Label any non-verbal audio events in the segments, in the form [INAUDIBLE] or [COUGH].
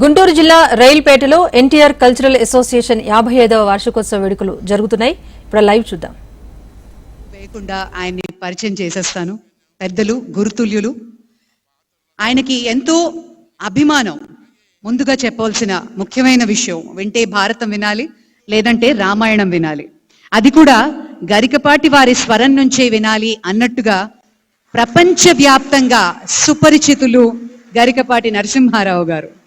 గుంటూరు జిల్లా రైల్పేటలో NTR cultural association యాభై ఐదవ వార్షికోత్సవ వేడుకలు జరుగుతున్నాయి. ఇప్పుడు లైవ్ చూద్దాం. వేయకుండా ఆయన్ని పరిచయం చేసేస్తాను. పెద్దలు గురుతుల్యులు. ఆయనకి ఎంతో అభిమానం ముందుగా చెప్పవలసిన ముఖ్యమైన విషయం వింటే భారతం వినాలి లేదంటే రామాయణం వినాలి. అది కూడా గరికపాటి వారి స్వరం నుంచే వినాలి అన్నట్టుగా ప్రపంచవ్యాప్తంగా సుపరిచితులు గరికపాటి నరసింహారావు గారు.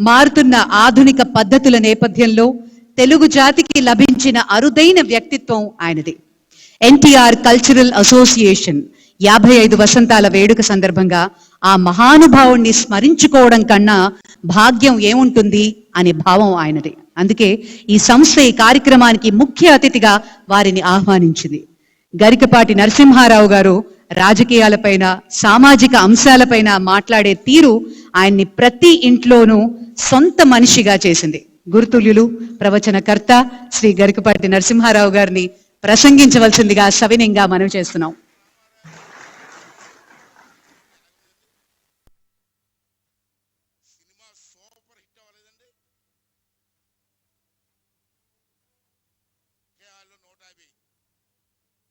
మారుతున్న ఆధునిక పద్ధతుల నేపథ్యంలో తెలుగు జాతికి లభించిన అరుదైన వ్యక్తిత్వం ఆయనది. ఎన్టీఆర్ కల్చరల్ అసోసియేషన్ యాభై ఐదు వసంతాల వేడుక సందర్భంగా ఆ మహానుభావుణ్ణి స్మరించుకోవడం కన్నా భాగ్యం ఏముంటుంది అనే భావం ఆయనది. అందుకే ఈ సంస్థ ఈ కార్యక్రమానికి ముఖ్య అతిథిగా వారిని ఆహ్వానించింది. గరికపాటి నరసింహారావు గారు రాజకీయాలపైన సామాజిక అంశాలపైన మాట్లాడే తీరు ఆయన్ని ప్రతి ఇంట్లోనూ సొంత మనిషిగా చేసింది. గురుతుల్యులు ప్రవచనకర్త శ్రీ గరికపాటి నరసింహారావు గారిని ప్రసంగించవలసిందిగా సవినయంగా మనం చేస్తున్నాం సినిమా సూపర్ హిట్ అవ్వలేదండి కేఆర్లో నూట యాభై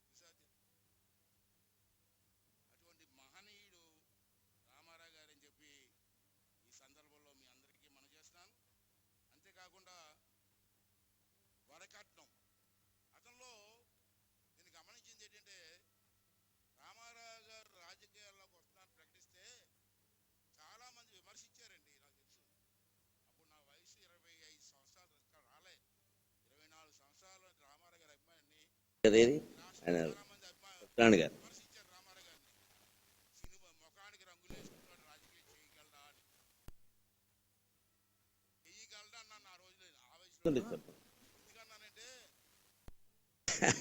చూశారు? అటువంటి మహనీయుడు రామారావు గారు అని చెప్పి ఈ సందర్భంలో మీ అందరికీ మనం చేస్తున్నాను అంతేకాకుండా వరకట్నం అతనిలో నేను గమనించింది ఏంటంటే రామారావు గారు రాజకీయాల్లోకి వస్తున్నారని ప్రకటిస్తే చాలా మంది విమర్శించారండి నాకు తెలుసు అప్పుడు నా వయసు ఇరవై ఐదు సంవత్సరాలు ఇంకా రాలే ఇరవై నాలుగు సంవత్సరాలు రామారావు గారి అభిమానిని అదేది ఆయన చాలా మంది అభిమానులు ఉత్తరాణి గారు విమర్శించారు రామారావు గారిని సినిమా ముఖానికి రంగులు వేసుకుంటున్నాడు రాజకీయం చేయగలడా అని చేయగలడా అన్నాను ఆ రోజులో ఆ వయసులో ఉంది చెప్పు.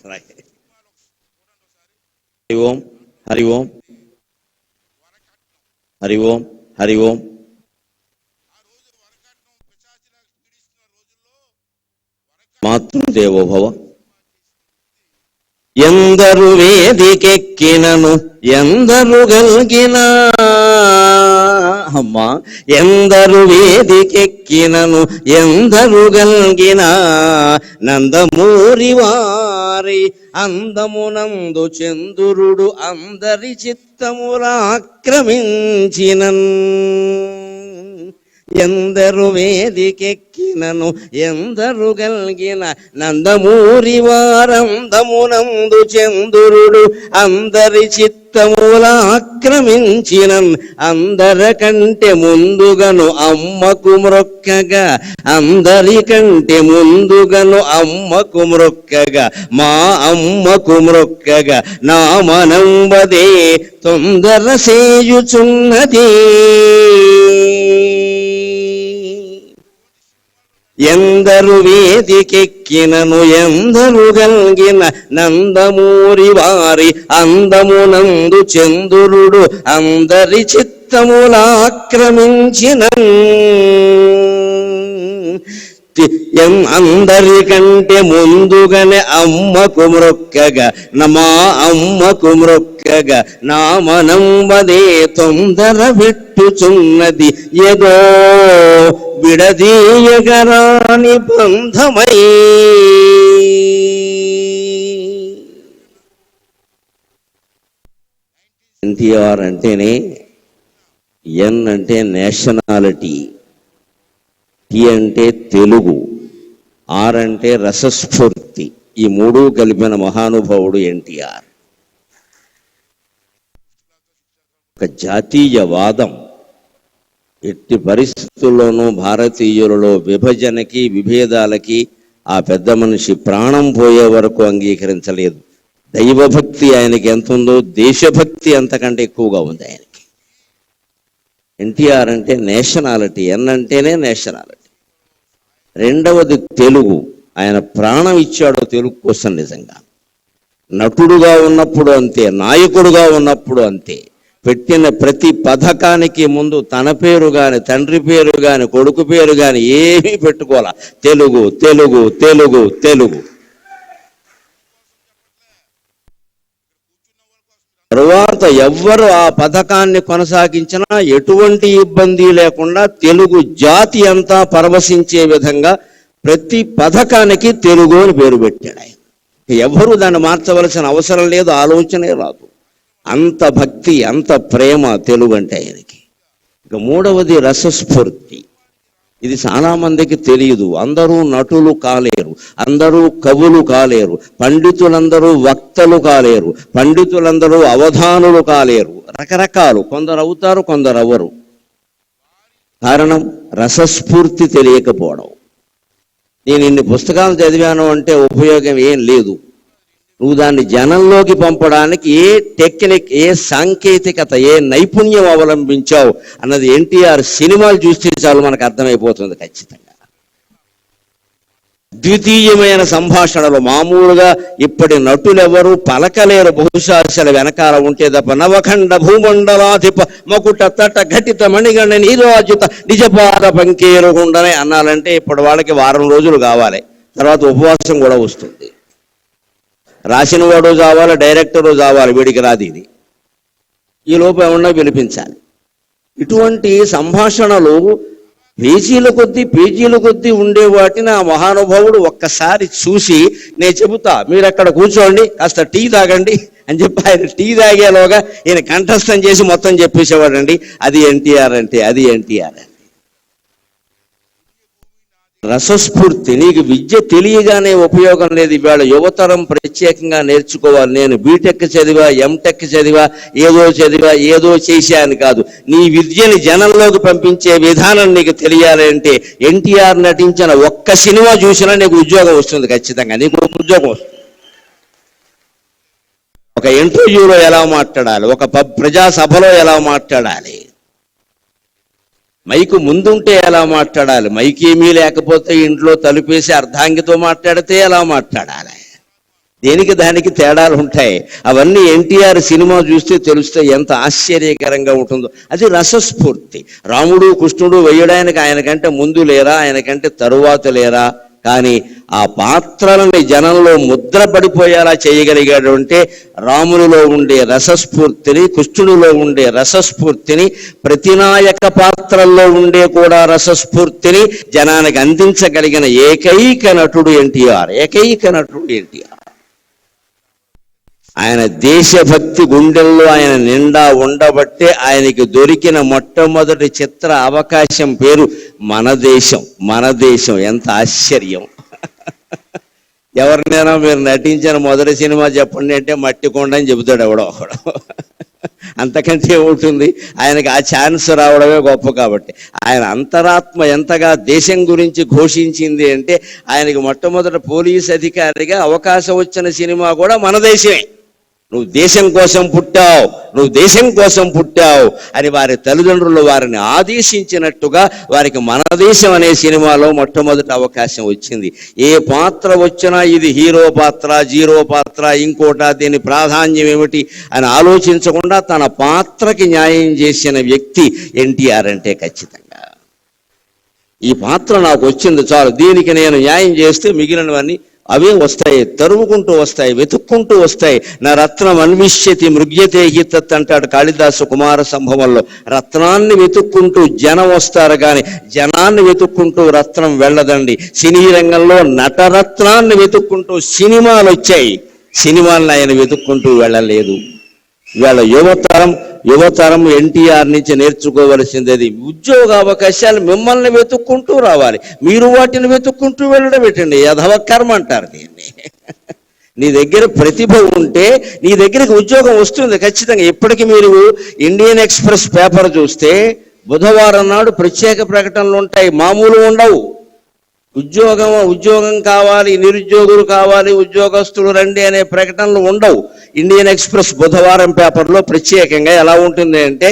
రైట్. సినిమాలో చూడండి ఒకసారి హరి ఓం హరి ఓం. హరి ఓం హరి ఓం. మాతృదేవోభవ ఎందరు వేదికెక్కినను ఎందరు గల్గినా. అమ్మా ఎందరు వేదికెక్కినను ఎందరు గల్గినా. నందమూరి వారి అందమునందు చంద్రుడు అందరి చిత్తములాక్రమించినన్ ఎందరు వేదికెక్కినను ఎందరు గల్గిన నందమూరి వారందమునందు చంద్రుడు అందరి చిత్తములాక్రమించినన్ అందరికంటే ముందుగను అమ్మకు మ్రొక్కగా అందరికంటే ముందుగను అమ్మకు మ్రొక్కగా మా అమ్మకు మ్రొక్కగా నా మనంబదే తొందర సేయుచున్నది. ఎందరు వేదికెక్కినను ఎందరు గల్గిన నందమూరి వారి అందమునందు చంద్రుడు అందరి చిత్తములాక్రమించిన ఎం అందరికంటే ముందుగానే అమ్మకు మ్రొక్కగా నమా అమ్మకు మ్రొక్కగా నా మనంబదే తొందర పెట్టుచున్నది ఏదో విడదీయగరాని బంధమై. ఎన్టీఆర్ అంటేనే ఎన్ అంటే నేషనాలిటీ టి అంటే తెలుగు ఆర్ అంటే రసస్ఫూర్తి ఈ మూడు కలిపిన మహానుభావుడు ఎన్టీఆర్. ఒక జాతీయవాదం ఎట్టి పరిస్థితుల్లోనూ భారతీయులలో విభజనకి విభేదాలకి ఆ పెద్ద మనిషి ప్రాణం పోయే వరకు అంగీకరించలేదు. దైవభక్తి ఆయనకి ఎంత ఉందో దేశభక్తి అంతకంటే ఎక్కువగా ఉంది ఆయనకి. ఎన్టీఆర్ అంటే నేషనాలిటీ ఎన్ అంటేనే నేషనాలిటీ. రెండవది తెలుగు. ఆయన ప్రాణం ఇచ్చాడు తెలుగు కోసం నిజంగా. నటుడుగా ఉన్నప్పుడు అంతే నాయకుడుగా ఉన్నప్పుడు అంతే. పెట్టిన ప్రతి పథకానికి ముందు తన పేరు గాని తండ్రి పేరు గాని కొడుకు పేరు గాని ఏమీ పెట్టుకోవాల? తెలుగు తెలుగు తెలుగు తెలుగు. తరువాత ఎవ్వరు ఆ పథకాన్ని కొనసాగించినా ఎటువంటి ఇబ్బంది లేకుండా తెలుగు జాతి అంతా పరవశించే విధంగా ప్రతి పథకానికి తెలుగు అని పేరు పెట్టాడు ఆయన. ఎవరు దాన్ని మార్చవలసిన అవసరం లేదు ఆలోచనే రాదు. అంత భక్తి అంత ప్రేమ తెలుగు అంటే ఆయనకి. ఇక మూడవది రసస్ఫూర్తి. ఇది చాలా మందికి తెలియదు. అందరూ నటులు కాలేరు అందరూ కవులు కాలేరు పండితులందరూ వక్తలు కాలేరు పండితులందరూ అవధానులు కాలేరు. రకరకాలు కొందరు అవుతారు కొందరు అవ్వరు. కారణం రసస్ఫూర్తి తెలియకపోవడం. నేను ఇన్ని పుస్తకాలు చదివాను అంటే ఉపయోగం ఏం లేదు. నువ్వు దాన్ని జనంలోకి పంపడానికి ఏ టెక్నిక్ ఏ సాంకేతికత ఏ నైపుణ్యం అవలంబించావు అన్నది ఎన్టీఆర్ సినిమాలు చూస్తే చాలు మనకు అర్థమైపోతుంది ఖచ్చితంగా. ద్వితీయమైన సంభాషణలు మామూలుగా ఇప్పటి నటులెవరు పలకలేరు. బహుశా వెనకాల ఉంటే తప్ప నవఖండ భూమండలాధిప మకుట తట ఘటిత మణిగండ నీరాజిత నిజపాద పంకేరుగుండనే అన్నాలంటే ఇప్పటి వాళ్ళకి వారం రోజులు కావాలి. తర్వాత ఉపవాసం కూడా వస్తుంది. రాసిన వాడు కావాలి డైరెక్టరు కావాలి వీడికి రాదు ఇది. ఈ లోపు ఏమన్నా పిలిపించాలి ఇటువంటి సంభాషణలు పేజీల కొద్దీ పేజీల కొద్దీ ఉండే వాటిని ఆ మహానుభావుడు ఒక్కసారి చూసి నేను చెబుతా మీరు అక్కడ కూర్చోండి కాస్త టీ తాగండి అని చెప్పి ఆయన టీ తాగేలోగా ఈయన కంఠస్థం చేసి మొత్తం చెప్పేసేవాడండి. అది ఎన్టీఆర్ అంటే అది ఎన్టీఆర్ అంటే రసస్ఫూర్తి నీకు విద్య తెలియగానే ఉపయోగం లేదు. ఇవాళ యువతరం ప్రత్యేకంగా నేర్చుకోవాలి. నేను బీటెక్ చదివా ఎంటెక్ చదివా ఏదో చదివా ఏదో చేశాను కాదు. నీ విద్యని జనంలోకి పంపించే విధానం నీకు తెలియాలి అంటే ఎన్టీఆర్ నటించిన ఒక్క సినిమా చూసినా నీకు ఉద్యోగం వస్తుంది ఖచ్చితంగా. నీకు ఉద్యోగం వస్తుంది. ఒక ఇంటర్వ్యూలో ఎలా మాట్లాడాలి? ఒక ప్రజాసభలో ప్రజా సభలో ఎలా మాట్లాడాలి? మైకు ముందుంటే ఎలా మాట్లాడాలి? మైక్ ఏమీ లేకపోతే ఇంట్లో తలుపేసి అర్ధాంగితో మాట్లాడితే ఎలా మాట్లాడాలి? దేనికి దానికి తేడాలు ఉంటాయి? అవన్నీ ఎన్టీఆర్ సినిమా చూస్తే తెలుస్తే ఎంత ఆశ్చర్యకరంగా ఉంటుందో. అది రసస్ఫూర్తి. రాముడు కృష్ణుడు వేయడానికి ఆయనకంటే ముందు లేరా? ఆయనకంటే తరువాత లేరా? కానీ ఆ పాత్రలని జనంలో ముద్ర పడిపోయేలా చేయగలిగాడు అంటే రామునిలో ఉండే రసస్ఫూర్తిని కృష్ణుడిలో ఉండే రసస్ఫూర్తిని ప్రతినాయక పాత్రల్లో ఉండే కూడా రసస్ఫూర్తిని జనానికి అందించగలిగిన ఏకైక నటుడు ఎన్టీఆర్. ఏకైక నటుడు ఎన్టీఆర్. ఆయన దేశభక్తి గుండెల్లో ఆయన నిండా ఉండబట్టే ఆయనకి దొరికిన మొట్టమొదటి చిత్ర అవకాశం పేరు మన దేశం మన దేశం. ఎంత ఆశ్చర్యం. [LAUGHS] ఎవరినైనా మీరు నటించిన మొదటి సినిమా చెప్పండి అంటే మట్టి కొండ అని చెబుతాడు ఎవడో ఒకడు. [LAUGHS] అంతకంటే ఏముంటుంది? ఆయనకి ఆ ఛాన్స్ రావడమే గొప్ప కాబట్టి. ఆయన అంతరాత్మ ఎంతగా దేశం గురించి ఘోషించింది అంటే ఆయనకి మొట్టమొదటి పోలీస్ అధికారిగా అవకాశం వచ్చిన సినిమా కూడా మన దేశమే. నువ్వు దేశం కోసం పుట్టావు నువ్వు దేశం కోసం పుట్టావు అని వారి తల్లిదండ్రులు వారిని ఆదేశించినట్టుగా వారికి మన దేశం అనే సినిమాలో మొట్టమొదటి అవకాశం వచ్చింది. ఏ పాత్ర వచ్చినా ఇది హీరో పాత్ర జీరో పాత్ర ఇంకోట దీని ప్రాధాన్యం ఏమిటి అని ఆలోచించకుండా తన పాత్రకి న్యాయం చేసిన వ్యక్తి ఎన్టీఆర్ అంటే ఖచ్చితంగా. ఈ పాత్ర నాకు వచ్చింది చాలు దీనికి నేను న్యాయం చేస్తే మిగిలినవన్నీ అవే వస్తాయి తరుముకుంటూ వస్తాయి వెతుక్కుంటూ వస్తాయి. నా రత్నం అన్విష్యతి మృగ్యతే హితత్ అంటాడు కాళిదాసు కుమార సంభవంలో. రత్నాన్ని వెతుక్కుంటూ జనం వస్తారు కానీ జనాన్ని వెతుక్కుంటూ రత్నం వెళ్ళదండి. సినీ రంగంలో నటరత్నాన్ని వెతుక్కుంటూ సినిమాలు వచ్చాయి సినిమాలను ఆయన వెతుక్కుంటూ వెళ్ళలేదు. ఇవాళ యువతరం యువతరం ఎన్టీఆర్ నుంచి నేర్చుకోవలసింది అది ఉద్యోగ అవకాశాలు మిమ్మల్ని వెతుక్కుంటూ రావాలి. మీరు వాటిని వెతుక్కుంటూ వెళ్ళడం పెట్టండి యధవ కర్మ అంటారు దీన్ని. [LAUGHS] నీ దగ్గర ప్రతిభ ఉంటే నీ దగ్గరికి ఉద్యోగం వస్తుంది ఖచ్చితంగా. ఇప్పటికీ మీరు ఇండియన్ ఎక్స్ప్రెస్ పేపర్ చూస్తే బుధవారం నాడు ప్రత్యేక ప్రకటనలు ఉంటాయి. మామూలు ఉండవు. ఉద్యోగం ఉద్యోగం కావాలి నిరుద్యోగులు కావాలి ఉద్యోగస్తులు రండి అనే ప్రకటనలు ఉండవు. ఇండియన్ ఎక్స్ప్రెస్ బుధవారం పేపర్లో ప్రత్యేకంగా ఎలా ఉంటుంది అంటే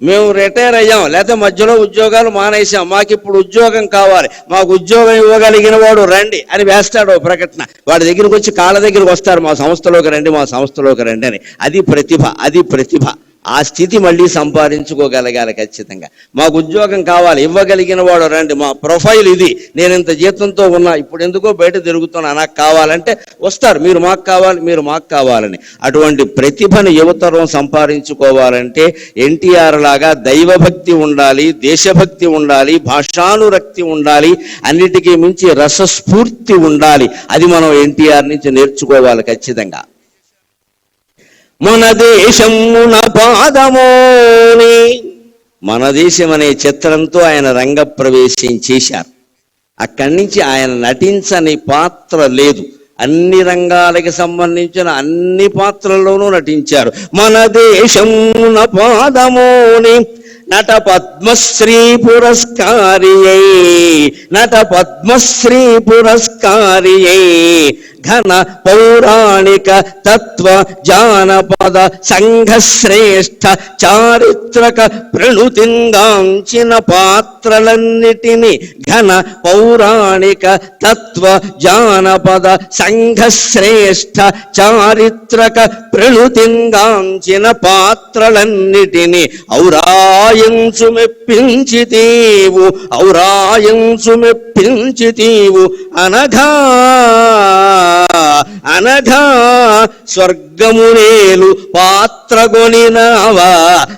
మేము రిటైర్ అయ్యాం లేకపోతే మధ్యలో ఉద్యోగాలు మానేసాం మాకు ఇప్పుడు ఉద్యోగం కావాలి మాకు ఉద్యోగం ఇవ్వగలిగిన వాడు రండి అని వేస్తాడు ఓ ప్రకటన. వాడి దగ్గరికి వచ్చి కాళ్ళ దగ్గరికి వస్తారు మా సంస్థలోకి రండి మా సంస్థలోకి రండి అని. అది ప్రతిభ అది ప్రతిభ. ఆ స్థితి మళ్ళీ సంపాదించుకోగలగాలి ఖచ్చితంగా. మాకు ఉద్యోగం కావాలి ఇవ్వగలిగిన వాడు రండి. మా ప్రొఫైల్ ఇది. నేను ఇంత జీతంతో ఉన్నా ఇప్పుడు ఎందుకో బయట తిరుగుతున్నా నాకు కావాలంటే వస్తారు. మీరు మాకు కావాలి మీరు మాకు కావాలని. అటువంటి ప్రతిభను యువతరం సంపాదించుకోవాలంటే ఎన్టీఆర్ లాగా దైవభక్తి ఉండాలి దేశభక్తి ఉండాలి భాషానురక్తి ఉండాలి అన్నిటికీ మించి రసస్ఫూర్తి ఉండాలి. అది మనం ఎన్టీఆర్ నుంచి నేర్చుకోవాలి ఖచ్చితంగా. మన దేశమున పాదమోని. మన దేశం అనే చిత్రంతో ఆయన రంగప్రవేశం చేశారు. అక్కడి నుంచి ఆయన నటించని పాత్ర లేదు. అన్ని రంగాలకి సంబంధించిన అన్ని పాత్రల్లోనూ నటించారు. మన దేశమున పాదమోని. నట పద్మశ్రీ పురస్కారియై నట పద్మశ్రీ పురస్కారియై ఘన పౌరాణిక తత్వ జానపద సంఘశ్రేష్ఠ చారిత్రక ప్రణుతింగాంచిన పాత్రలన్నిటిని ఘన పౌరాణిక తత్వ జానపద సంఘశ్రేష్ఠ చారిత్రక ప్రణుతింగాంచిన పాత్రలన్నిటిని దేవు మెప్పించితీవు ఔరాయంచు మెప్పించితీవు అనఘా అనఘా స్వర్గమునేలు పాత్రగొనినావా.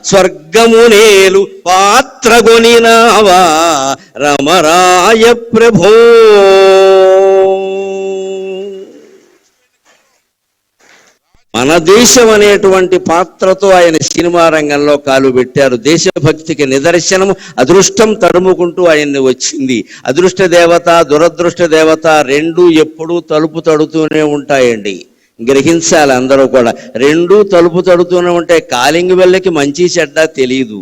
స్వర్గమునేలు పాత్రగొనినావా. రమరాయ ప్రభో. మన దేశం అనేటువంటి పాత్రతో ఆయన సినిమా రంగంలో కాలు పెట్టారు. దేశభక్తికి నిదర్శనం అదృష్టం తడుముకుంటూ ఆయన్ని వచ్చింది. అదృష్ట దేవత దురదృష్ట దేవత రెండు ఎప్పుడూ తలుపు తడుతూనే ఉంటాయండి. గ్రహించాలి అందరూ కూడా. రెండు తలుపు తడుతూనే ఉంటాయి కాలింగ్ వెళ్ళకి మంచి చెడ్డ తెలియదు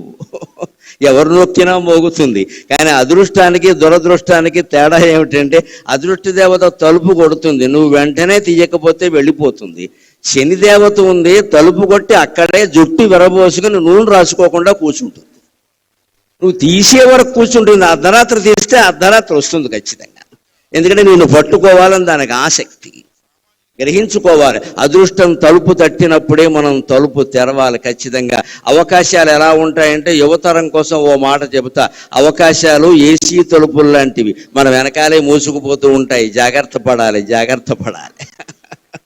ఎవరు నొక్కినా మోగుతుంది. కానీ అదృష్టానికి దురదృష్టానికి తేడా ఏమిటంటే అదృష్ట దేవత తలుపు కొడుతుంది. నువ్వు వెంటనే తీయకపోతే వెళ్ళిపోతుంది. శని దేవత ఉంది తలుపు కొట్టి అక్కడే జుట్టు విరబోసుకుని నూనె రాసుకోకుండా కూర్చుంటుంది నువ్వు తీసే వరకు కూర్చుంటుంది అర్ధరాత్రి తీస్తే అర్ధరాత్రి వస్తుంది ఖచ్చితంగా. ఎందుకంటే నేను పట్టుకోవాలని దానికి ఆసక్తి. గ్రహించుకోవాలి. అదృష్టం తలుపు తట్టినప్పుడే మనం తలుపు తెరవాలి ఖచ్చితంగా. అవకాశాలు ఎలా ఉంటాయంటే యువతరం కోసం ఓ మాట చెబుతా. అవకాశాలు ఏసీ తలుపులు లాంటివి. మన వెనకాలే మూసుకుపోతూ ఉంటాయి. జాగ్రత్త పడాలి జాగ్రత్త పడాలి.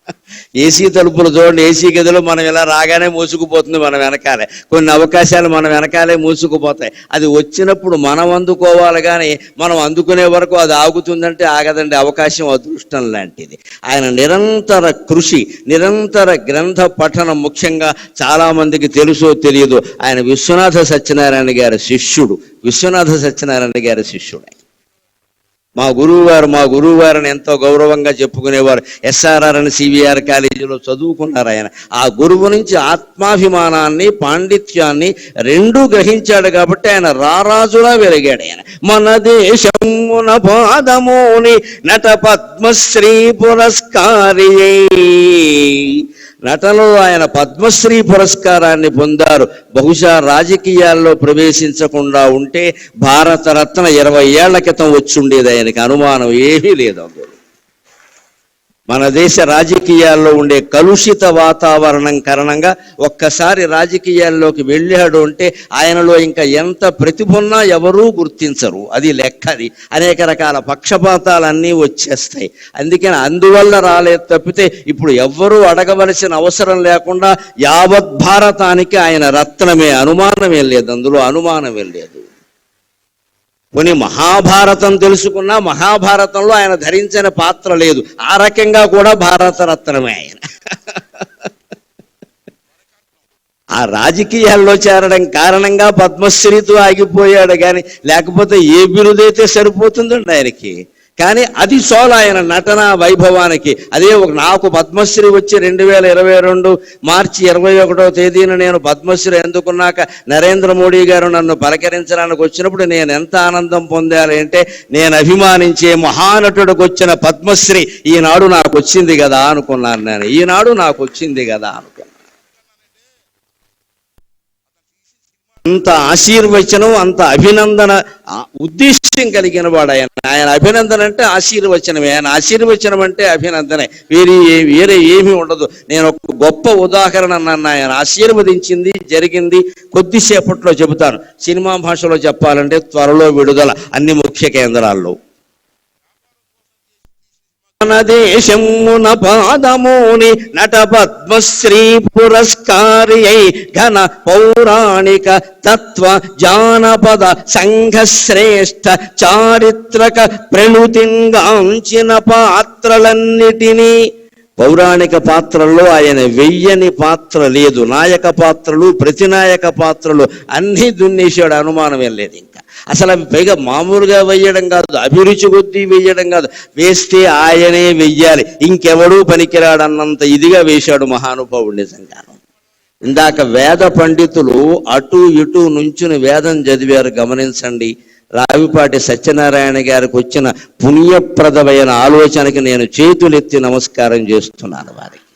[LAUGHS] ఏసీ తలుపులు చూడండి ఏసీ గదిలో మనం ఇలా రాగానే మూసుకుపోతుంది మన వెనకాలే. కొన్ని అవకాశాలు మన వెనకాలే మూసుకుపోతాయి. అది వచ్చినప్పుడు మనం అందుకోవాలి కానీ మనం అందుకునే వరకు అది ఆగుతుందంటే ఆగదండి అవకాశం అదృష్టం లాంటిది. ఆయన నిరంతర కృషి నిరంతర గ్రంథ పఠనం ముఖ్యంగా చాలా మందికి తెలుసో తెలియదు ఆయన విశ్వనాథ సత్యనారాయణ గారి శిష్యుడు విశ్వనాథ సత్యనారాయణ గారి శిష్యుడు మా గురువు మా గురువు గారిని ఎంతో గౌరవంగా చెప్పుకునేవారు. ఎస్ఆర్ఆర్ అని సివిఆర్ కాలేజీలో చదువుకున్నారు ఆయన. ఆ గురువు నుంచి ఆత్మాభిమానాన్ని పాండిత్యాన్ని రెండూ గ్రహించాడు కాబట్టి ఆయన రారాజులా వెలిగాడు ఆయన. మన దేశమున పాదమోని నట పద్మశ్రీ పురస్కారి. నటనలో ఆయన పద్మశ్రీ పురస్కారాన్ని పొందారు. బహుశా రాజకీయాల్లో ప్రవేశించకుండా ఉంటే భారతరత్న ఇరవై ఏళ్ళ క్రితం వచ్చుండేది ఆయనకి. అనుమానం ఏమీ లేదు అందులో. మన దేశ రాజకీయాల్లో ఉండే కలుషిత వాతావరణం కారణంగా ఒక్కసారి రాజకీయాల్లోకి వెళ్ళాడు అంటే ఆయనలో ఇంకా ఎంత ప్రతిభ ఉన్నా ఎవరూ గుర్తించరు. అది లెక్కది. అనేక రకాల పక్షపాతాలన్నీ వచ్చేస్తాయి. అందుకని అందువల్ల రాలేదు తప్పితే ఇప్పుడు ఎవ్వరూ అడగవలసిన అవసరం లేకుండా యావత్ భారతానికి ఆయన రత్నమే అనుమానమే లేదు. అందులో అనుమానమే లేదు. కొన్ని మహాభారతం తెలుసుకున్నా మహాభారతంలో ఆయన ధరించిన పాత్ర లేదు. ఆ రకంగా కూడా భారతరత్నమే ఆయన. ఆ రాజకీయాల్లో చేరడం కారణంగా పద్మశ్రీతో ఆగిపోయాడు కానీ లేకపోతే ఏ బిరుదైతే సరిపోతుందండి ఆయనకి? కానీ అది సోల ఆయన నటన వైభవానికి. అదే ఒక నాకు పద్మశ్రీ వచ్చి రెండు వేల ఇరవై రెండు మార్చి ఇరవై ఒకటో తేదీన నేను పద్మశ్రీ ఎందుకున్నాక నరేంద్ర మోడీ గారు నన్ను పలకరించడానికి వచ్చినప్పుడు నేను ఎంత ఆనందం పొందాలి అంటే నేను అభిమానించే మహానటుడికి వచ్చిన పద్మశ్రీ ఈనాడు నాకు వచ్చింది కదా అనుకున్నాను నేను. ఈనాడు నాకు వచ్చింది కదా అనుకున్నాను. అంత ఆశీర్వచనం అంత అభినందన ఉద్దేశ్యం కలిగిన వాడు ఆయన. ఆయన అభినందన అంటే ఆశీర్వచనమే. ఆయన ఆశీర్వచనం అంటే అభినందనే. వేరే వేరే ఏమీ ఉండదు. నేను ఒక గొప్ప ఉదాహరణ నన్ను ఆయన ఆశీర్వదించింది జరిగింది కొద్దిసేపట్లో చెబుతాను. సినిమా భాషలో చెప్పాలంటే త్వరలో విడుదల అన్ని ముఖ్య కేంద్రాల్లో. దేశమున పాదముని నట పద్మశ్రీ పురస్కారి ఘన పౌరాణిక తత్వ జానపద సంఘ శ్రేష్ఠ చారిత్రక ప్రణుతింగాంచిన పాత్రలన్నిటినీ. పౌరాణిక పాత్రల్లో ఆయన వెయ్యని పాత్ర లేదు. నాయక పాత్రలు ప్రతినాయక పాత్రలు అన్నీ దున్నేశాడు. అనుమానం లేదు ఇంకా. అసలు అవి పైగా మామూలుగా వెయ్యడం కాదు అభిరుచి కొద్దీ వెయ్యడం కాదు. వేస్తే ఆయనే వెయ్యాలి ఇంకెవడూ పనికిరాడన్నంత ఇదిగా వేశాడు మహానుభావుడు నిజంగాను ఇందాక వేద పండితులు అటు ఇటు నుంచుని వేదం చదివారు గమనించండి. రావిపాటి సత్యనారాయణ గారికి వచ్చిన పుణ్యప్రదమైన ఆలోచనకి నేను చేతులెత్తి నమస్కారం చేస్తున్నాను వారికి.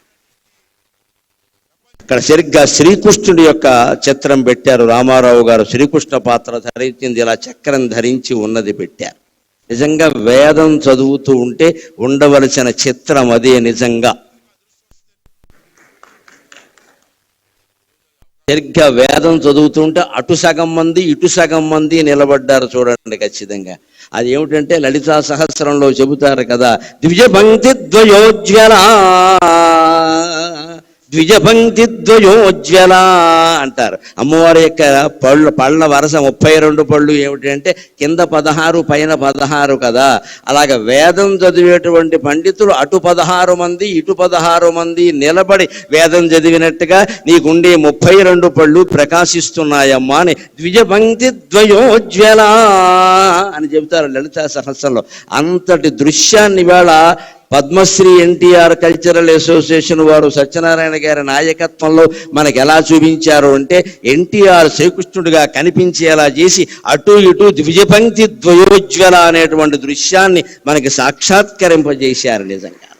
అక్కడ సరిగ్గా శ్రీకృష్ణుడి యొక్క చిత్రం పెట్టారు రామారావు గారు. శ్రీకృష్ణ పాత్ర ధరించింది ఇలా చక్రం ధరించి ఉన్నది పెట్టారు. నిజంగా వేదం చదువుతూ ఉంటే ఉండవలసిన చిత్రం అదే నిజంగా. సరిగ్గా వేదం చదువుతుంటే అటు సగం మంది ఇటు సగం మంది నిలబడ్డారు చూడండి ఖచ్చితంగా. అది ఏమిటంటే లలితా సహస్రంలో చెబుతారు కదా దివ్య పంక్తి ద్వయోజ్వలా ద్విజ ద్వయోజ్వల అంటారు. అమ్మవారి యొక్క పళ్ళు పళ్ళ వరస ముప్పై రెండు పళ్ళు ఏమిటంటే కింద పదహారు పైన పదహారు కదా. అలాగ వేదం చదివేటువంటి పండితులు అటు పదహారు మంది ఇటు పదహారు మంది నిలబడి వేదం చదివినట్టుగా నీకుండే ముప్పై రెండు పళ్ళు ప్రకాశిస్తున్నాయమ్మా అని ద్విజపంక్తి ద్వయోజ్వల అని చెబుతారు లలితా సహస్రంలో. అంతటి దృశ్యాన్ని వేళ పద్మశ్రీ ఎన్టీఆర్ కల్చరల్ అసోసియేషన్ వారు సత్యనారాయణ గారి నాయకత్వంలో మనకు ఎలా చూపించారు అంటే ఎన్టీఆర్ శ్రీకృష్ణుడిగా కనిపించేలా చేసి అటు ఇటు ద్విజపంక్తి ద్వయోజ్వల అనేటువంటి దృశ్యాన్ని మనకి సాక్షాత్కరింపజేశారు నిజంగా.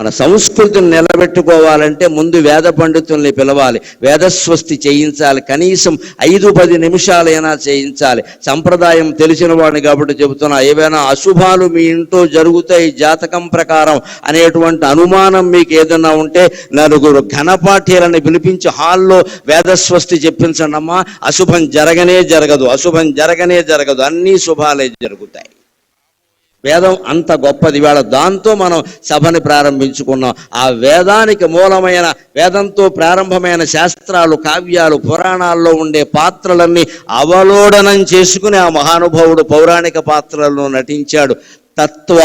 మన సంస్కృతిని నిలబెట్టుకోవాలంటే ముందు వేద పండితుల్ని పిలవాలి. వేదస్వస్తి చేయించాలి. కనీసం ఐదు పది నిమిషాలైనా చేయించాలి. సంప్రదాయం తెలిసిన వాడిని కాబట్టి చెబుతున్నా ఏవైనా అశుభాలు మీ ఇంట్లో జరుగుతాయి జాతకం ప్రకారం అనేటువంటి అనుమానం మీకు ఏదైనా ఉంటే నలుగురు ఘనపాఠ్యాలని పిలిపించి హాల్లో వేదస్వస్తి చెప్పించండి అమ్మా అశుభం జరగనే జరగదు అశుభం జరగనే జరగదు. అన్నీ శుభాలే జరుగుతాయి. వేదం అంత గొప్పది. వేళ దాంతో మనం సభని ప్రారంభించుకున్నాం. ఆ వేదానికి మూలమైన వేదంతో ప్రారంభమైన శాస్త్రాలు కావ్యాలు పురాణాల్లో ఉండే పాత్రలన్నీ అవలోడనం చేసుకుని ఆ మహానుభావుడు పౌరాణిక పాత్రలను నటించాడు. తత్వ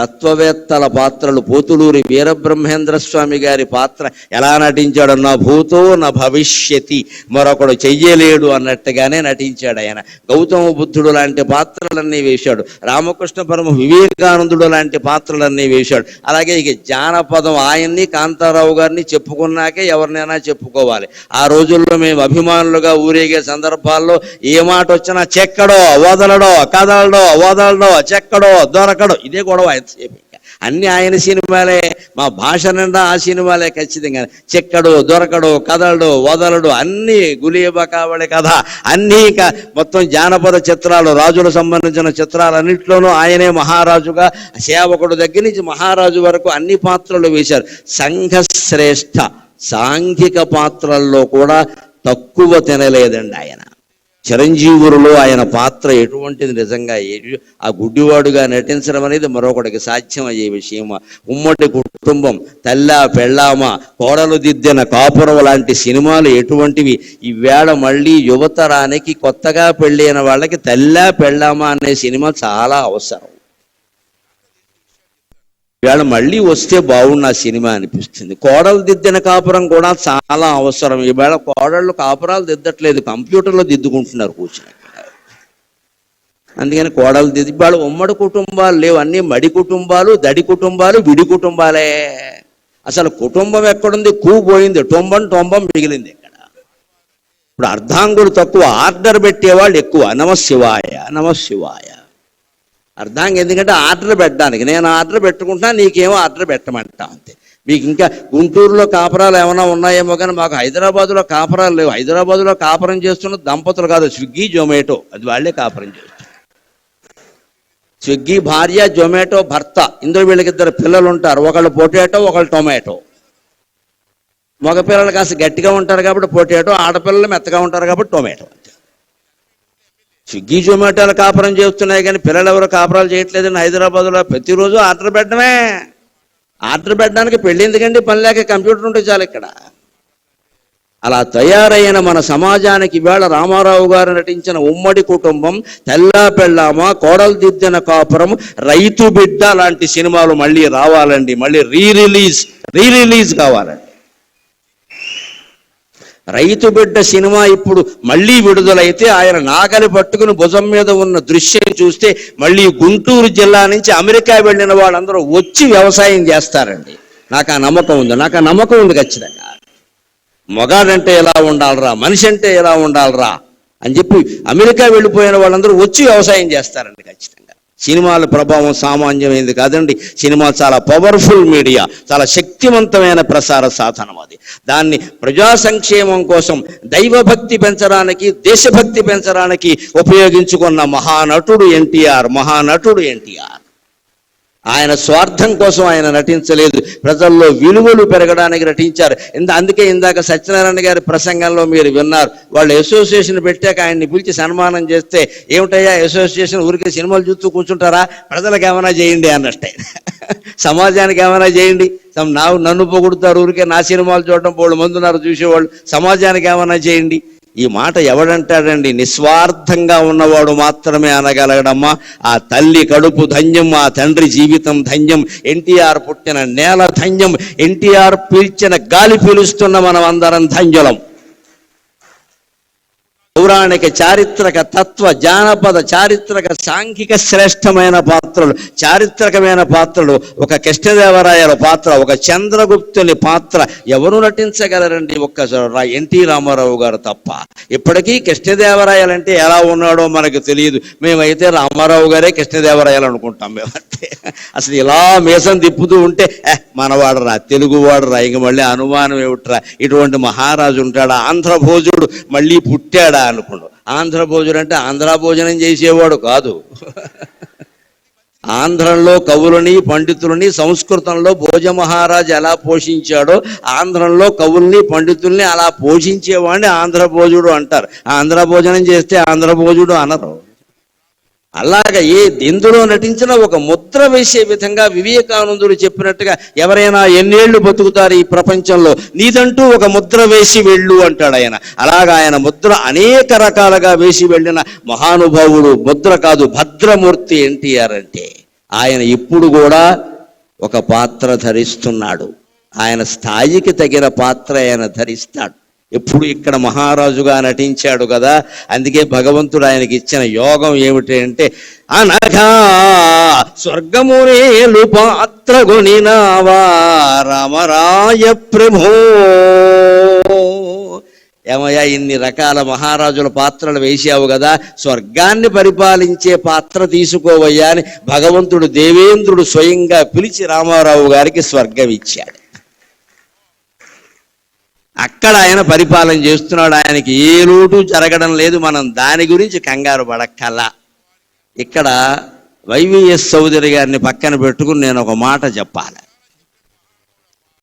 తత్వవేత్తల పాత్రలు పోతులూరి వీరబ్రహ్మేంద్ర స్వామి గారి పాత్ర ఎలా నటించాడు నా భూతో నా భవిష్యతి మరొకడు చెయ్యలేడు అన్నట్టుగానే నటించాడు ఆయన. గౌతమ బుద్ధుడు లాంటి పాత్రలన్నీ వేశాడు. రామకృష్ణ పరమ వివేకానందుడు లాంటి పాత్రలన్నీ వేశాడు. అలాగే ఇక జానపదం ఆయన్ని కాంతారావు గారిని చెప్పుకున్నాకే ఎవరినైనా చెప్పుకోవాలి. ఆ రోజుల్లో మేము అభిమానులుగా ఊరేగే సందర్భాల్లో ఏ మాట వచ్చినా చెక్కడో వదలడో కదలడో వదలడో చెక్కడో దొరకడో ఇదే గొడవ. ఎంతసేపు అన్ని ఆయన సినిమాలే మా భాష నిండా ఆ సినిమాలే ఖచ్చితంగా. చెక్కడు దొరకడు కదలడు వదలడు అన్ని గులీబ కథ. అన్నీ మొత్తం జానపద చిత్రాలు రాజులకు సంబంధించిన చిత్రాలన్నింటిలోనూ ఆయనే మహారాజుగా సేవకుడు దగ్గర నుంచి మహారాజు వరకు అన్ని పాత్రలు వేశారు. సంఘ శ్రేష్ఠ సాంఘిక పాత్రల్లో కూడా తక్కువ తినలేదండి ఆయన. చిరంజీవులలో ఆయన పాత్ర ఎటువంటిది నిజంగా? ఏ- ఆ గుడ్డివాడుగా నటించడం అనేది మరొకటికి సాధ్యమయ్యే విషయం ఉమ్మడి కుటుంబం తల్ల పెళ్ళామ కోడలు దిద్దిన కాపురం లాంటి సినిమాలు ఎటువంటివి? ఈవేళ మళ్ళీ యువతరానికి కొత్తగా పెళ్ళైన వాళ్ళకి తల్లా పెళ్ళామ అనే సినిమా చాలా అవసరం. వీళ్ళ మళ్ళీ వస్తే బాగుండు ఆ సినిమా అనిపిస్తుంది. కోడలు దిద్దిన కాపురం కూడా చాలా అవసరం. ఈవేళ కోడళ్ళు కాపురాలు దిద్దట్లేదు. కంప్యూటర్లో దిద్దుకుంటున్నారు కూర్చుని. అందుకని కోడలు దిద్ది వాళ్ళ ఉమ్మడి కుటుంబాలు లేవు. అన్ని మడి కుటుంబాలు దడి కుటుంబాలు విడి కుటుంబాలే. అసలు కుటుంబం ఎక్కడుంది? కూ పోయింది. టొంబం టొంబం మిగిలింది ఇక్కడ. ఇప్పుడు అర్ధాంగులు తక్కువ. ఆర్డర్ పెట్టేవాళ్ళు ఎక్కువ. నమ శివాయ నమ శివాయ అర్థం ఎందుకంటే ఆర్డర్ పెట్టడానికి. నేను ఆర్డర్ పెట్టుకుంటున్నా నీకేమో ఆర్డర్ పెట్టమంటా అంతే. మీకు ఇంకా గుంటూరులో కాపురాలు ఏమైనా ఉన్నాయేమో కానీ మాకు హైదరాబాదులో కాపురాలు లేవు. హైదరాబాదులో కాపురం చేస్తున్న దంపతులు కాదు స్విగ్గీ జొమాటో. అది వాళ్ళే కాపురం చేస్తున్నారు స్విగ్గీ భార్య జొమాటో భర్త. ఇందులో వీళ్ళకిద్దరు పిల్లలు ఉంటారు. ఒకళ్ళు పొటాటో ఒకళ్ళు టొమాటో. మగపిల్లలు కాస్త గట్టిగా ఉంటారు కాబట్టి పొటాటో ఆడపిల్లలు మెత్తగా ఉంటారు కాబట్టి టొమాటో స్విగ్గీ జొమాటోలు కాపురం చేస్తున్నాయి కానీ పిల్లలు ఎవరు కాపురాలు చేయట్లేదని హైదరాబాద్లో ప్రతిరోజు ఆర్డర్ పెట్టడమే. ఆర్డర్ పెట్టడానికి పెళ్ళి ఎందుకండి? పని లేక కంప్యూటర్ ఉంటే చాలు ఇక్కడ. అలా తయారైన మన సమాజానికి ఇవాళ రామారావు గారు నటించిన ఉమ్మడి కుటుంబం తెల్లా పెళ్ళామ కోడలు దిద్దిన కాపురం రైతు బిడ్డ లాంటి సినిమాలు మళ్ళీ రావాలండి. మళ్ళీ రీ రిలీజ్ రీ రిలీజ్ కావాలండి. రైతు బిడ్డ సినిమా ఇప్పుడు మళ్ళీ విడుదలైతే ఆయన నాగలి పట్టుకుని భుజం మీద ఉన్న దృశ్యం చూస్తే మళ్ళీ గుంటూరు జిల్లా నుంచి అమెరికా వెళ్ళిన వాళ్ళందరూ వచ్చి వ్యవసాయం చేస్తారండి. నాకు ఆ నమ్మకం ఉంది. నాకు ఆ నమ్మకం ఉంది ఖచ్చితంగా. మొగాడంటే ఎలా ఉండాలరా? మనిషి అంటే ఎలా ఉండాలరా? అని చెప్పి అమెరికా వెళ్ళిపోయిన వాళ్ళందరూ వచ్చి వ్యవసాయం చేస్తారండి ఖచ్చితంగా. సినిమాల ప్రభావం సామాన్యమైనది కాదండి. సినిమా చాలా పవర్ఫుల్ మీడియా చాలా శక్తివంతమైన ప్రసార సాధనం అది. దాన్ని ప్రజా సంక్షేమం కోసం దైవభక్తి పెంచడానికి దేశభక్తి పెంచడానికి ఉపయోగించుకున్న మహానటుడు ఎన్టీఆర్ మహానటుడు ఎన్టీఆర్. ఆయన స్వార్థం కోసం ఆయన నటించలేదు. ప్రజల్లో విలువలు పెరగడానికి నటించారు. ఇంత అందుకే ఇందాక సత్యనారాయణ గారి ప్రసంగంలో మీరు విన్నారు. వాళ్ళు అసోసియేషన్ పెట్టాక ఆయన్ని పిలిచి సన్మానం చేస్తే ఏమిటయ్యా అసోసియేషన్ ఊరికే సినిమాలు చూస్తూ కూర్చుంటారా? ప్రజలకు ఏమైనా చేయండి అన్నట్టే. [LAUGHS] సమాజానికి ఏమైనా చేయండి. నా నన్ను పొగుడుతారు ఊరికే నా సినిమాలు చూడడం వాళ్ళు మందున్నారు చూసేవాళ్ళు. సమాజానికి ఏమైనా చేయండి. ఈ మాట ఎవడంటాడండి? నిస్వార్థంగా ఉన్నవాడు మాత్రమే అనగలగడమ్మా ఆ తల్లి కడుపు ధన్యం ఆ తండ్రి జీవితం ధన్యం ఎన్టీఆర్ పుట్టిన నేల ధన్యం ఎన్టీఆర్ పీల్చిన గాలి పీలుస్తున్న మనం అందరం ధన్యులం. పౌరాణిక చారిత్రక తత్వ జానపద చారిత్రక సాంఘిక శ్రేష్టమైన పాత్రలు చారిత్రకమైన పాత్రలు ఒక కృష్ణదేవరాయల పాత్ర ఒక చంద్రగుప్తుని పాత్ర ఎవరు నటించగలరండి ఒక్క ఎన్టీ రామారావు గారు తప్ప. ఇప్పటికీ కృష్ణదేవరాయలు అంటే ఎలా ఉన్నాడో మనకు తెలియదు. మేమైతే రామారావు గారే కృష్ణదేవరాయలు అనుకుంటాం మేము. మేమంటే అసలు ఇలా మీసం తిప్పుతూ ఉంటే మనవాడరా తెలుగువాడరా ఇంక మళ్ళీ అనుమానం ఏమిట్రా? ఇటువంటి మహారాజు ఉంటాడా? ఆంధ్ర భోజుడు మళ్ళీ పుట్టాడా? అనుకోండు. ఆంధ్ర భోజుడు అంటే ఆంధ్ర భోజనం చేసేవాడు కాదు. ఆంధ్రంలో కవులని పండితులని సంస్కృతంలో భోజ మహారాజు ఎలా పోషించాడో ఆంధ్రంలో కవుల్ని పండితుల్ని అలా పోషించేవాడిని ఆంధ్ర భోజుడు అంటారు. ఆంధ్ర భోజనం చేస్తే ఆంధ్ర భోజుడు అనరు. అలాగ ఏ ఇందులో నటించిన ఒక ముద్ర వేసే విధంగా వివేకానందుడు చెప్పినట్టుగా ఎవరైనా ఎన్నేళ్ళు బతుకుతారు ఈ ప్రపంచంలో? నీదంటూ ఒక ముద్ర వేసి వెళ్ళు అంటాడు ఆయన. అలాగ ఆయన ముద్ర అనేక రకాలుగా వేసి వెళ్ళిన మహానుభావుడు ముద్ర కాదు భద్రమూర్తి ఎన్టీఆర్ అంటే. ఆయన ఇప్పుడు కూడా ఒక పాత్ర ధరిస్తున్నాడు. ఆయన స్థాయికి తగిన పాత్ర ఆయన ధరిస్తాడు. ఎప్పుడు ఇక్కడ మహారాజుగా నటించాడు కదా. అందుకే భగవంతుడు ఆయనకి ఇచ్చిన యోగం ఏమిటి అంటే అనఘా స్వర్గమునేలు పాత్ర గుణినావా రామరాయ ప్రభో. ఏమయ్యా ఇన్ని రకాల మహారాజుల పాత్రలు వేసావు కదా. స్వర్గాన్ని పరిపాలించే పాత్ర తీసుకోవయ్యా అని భగవంతుడు దేవేంద్రుడు స్వయంగా పిలిచి రామారావు గారికి స్వర్గం ఇచ్చాడు. అక్కడ ఆయన పరిపాలన చేస్తున్నాడు. ఆయనకి ఏ లోటు జరగడం లేదు. మనం దాని గురించి కంగారు పడక్కల. ఇక్కడ వైవిఎస్ చౌదరి గారిని పక్కన పెట్టుకుని నేను ఒక మాట చెప్పాలి.